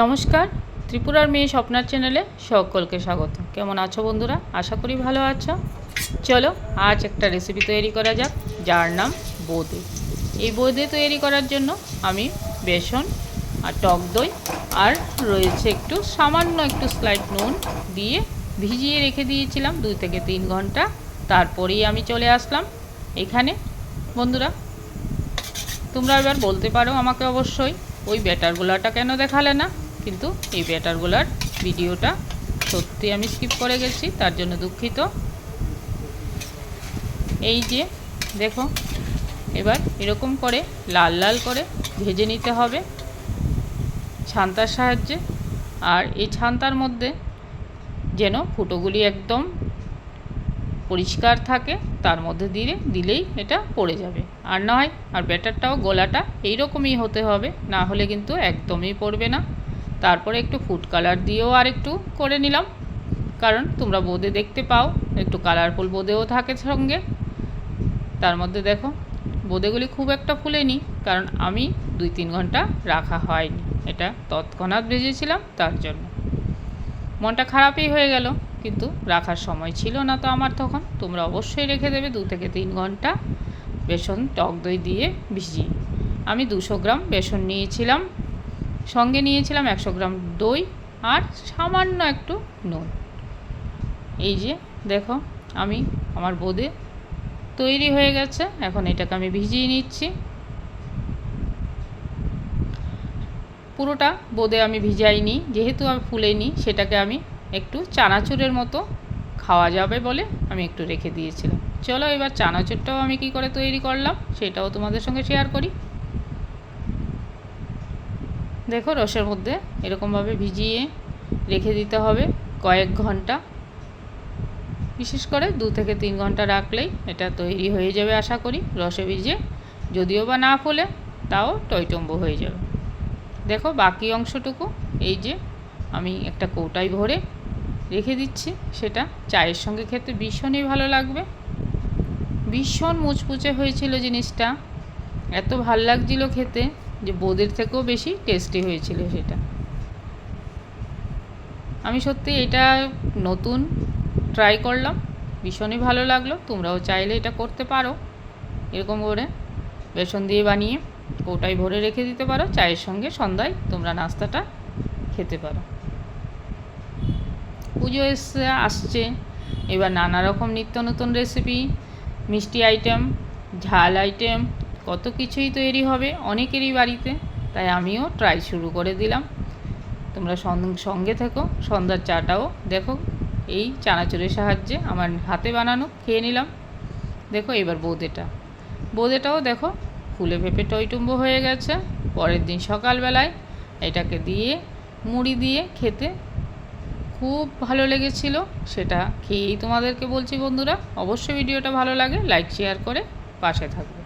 নমস্কার, ত্রিপুরার মেয়ে স্বপ্নার চ্যানেলে সকলকে স্বাগত। কেমন আছো বন্ধুরা? আশা করি ভালো আছো। চলো, আজ একটা রেসিপি তৈরি করা যাক, যার নাম বোঁদে। এই বোঁদে তৈরি করার জন্য আমি বেসন আর টক দই আর রয়েছে একটু সামান্য একটু স্লাইড নুন দিয়ে ভিজিয়ে রেখে দিয়েছিলাম দুই থেকে তিন ঘণ্টা। তারপরেই আমি চলে আসলাম এখানে। বন্ধুরা, তোমরা এবার বলতে পারো আমাকে অবশ্যই, ওই ব্যাটারগুলাটা কেন দেখালে না? কিন্তু এই ব্যাটারগুলার ভিডিওটা সত্যি আমি স্কিপ করে গেছি, তার জন্য দুঃখিত। এই যে, দেখো, এবার এরকম করে লাল লাল করে ভেজে নিতে হবে ছান্তার সাহায্যে। আর এই ছান্তার মধ্যে যেন ফুটোগুলি একদম পরিষ্কার থাকে, তার মধ্যে দিয়ে দিলেই এটা পড়ে যাবে। আর না হয় আর ব্যাটারটাও, গোলাটা এইরকমই হতে হবে, না হলে কিন্তু একদমই পড়বে না। তারপরে একটু ফুড কালার দিয়েও আর একটু করে নিলাম। কারণ তোমরা বোঁদে দেখতে পাও, একটু কালারফুল বোঁদেও থাকে সঙ্গে। তার মধ্যে দেখো, বোঁদেগুলি খুব একটা ফুলেনি, কারণ আমি দুই তিন ঘণ্টা রাখা হয়নি। এটা তৎক্ষণাৎ ভেজেছিলাম, তার জন্য। মনটা খারাপই হয়ে গেল, কিন্তু রাখার সময় ছিল না তো আমার তখন। তোমরা অবশ্যই রেখে দেবে, দু থেকে তিন ঘণ্টা বেসন টক দই দিয়ে ভিজিয়ে। আমি দুশো গ্রাম বেসন নিয়েছিলাম সঙ্গে নিয়েছিলাম একশো গ্রাম দই আর সামান্য একটু নুন। এই যে, দেখো, আমি আমার বোঁদে তৈরি হয়ে গেছে। এখন এটাকে আমি ভিজিয়ে নিচ্ছি। পুরোটা বোঁদে আমি ভিজাইনি, যেহেতু আমি ফুলেনি, সেটাকে আমি একটু চানাচুরের মতো খাওয়া যাবে বলে আমি একটু রেখে দিয়েছিলাম। চলো এবার চানাচুরটাও আমি কি করে তৈরি করলাম, সেটাও তোমাদের সঙ্গে শেয়ার করি। দেখো রসের মধ্যে এরকমভাবে ভিজিয়ে রেখে দিতে হবে কয়েক ঘণ্টা। বিশেষ করে দু থেকে তিন ঘণ্টা রাখলেই এটা তৈরি হয়ে যাবে আশা করি, রসে ভিজে যদিও বা না ফোলে, তাও টইটম্ব হয়ে যাবে। দেখো বাকি অংশটুকু, এই যে আমি একটা কৌটায় ভরে রেখে দিচ্ছি, সেটা চায়ের সঙ্গে খেতে ভীষণই ভালো লাগবে। ভীষণ মুচমুচে হয়েছিল জিনিসটা। এত ভালো লাগছিল খেতে। যে বোঁদের থেকেও বেশি টেস্টি হয়েছিল সেটা। আমি সত্যি এটা নতুন ট্রাই করলাম, ভীষণই ভালো লাগল, তোমরাও চাইলে এটা করতে পারো। এরকম করে বেসন দিয়ে বানিয়ে কৌটায় ভরে রেখে দিতে পারো, চায়ের সঙ্গে সন্ধ্যায় তোমরা নাস্তাটা খেতে পারো। পুজো এসে আসছে, এবার নানা রকম নিত্য নতুন রেসিপি মিষ্টি আইটেম ঝাল আইটেম কত কিছুই তৈরি হবে অনেকেরই বাড়িতে, তাই আমিও ট্রাই শুরু করে দিলাম। তোমরা সঙ্গে থেকো, সন্ধ্যার চাটাও দেখো, এই চানাচুরের সাহায্যে আমার হাতে বানানো, খেয়ে নিলাম। দেখো এবার বোঁদেটা। বোঁদেটাও দেখো, ফুলে পেঁপে টইটুম্ব হয়ে গেছে। পরের দিন সকালবেলায় এটাকে দিয়ে মুড়ি দিয়ে খেতে খুব ভালো লেগেছিল, সেটা খেয়েই তোমাদেরকে বলছি বন্ধুরা। অবশ্যই ভিডিওটা ভালো লাগে লাইক শেয়ার করে পাশে থাকবে।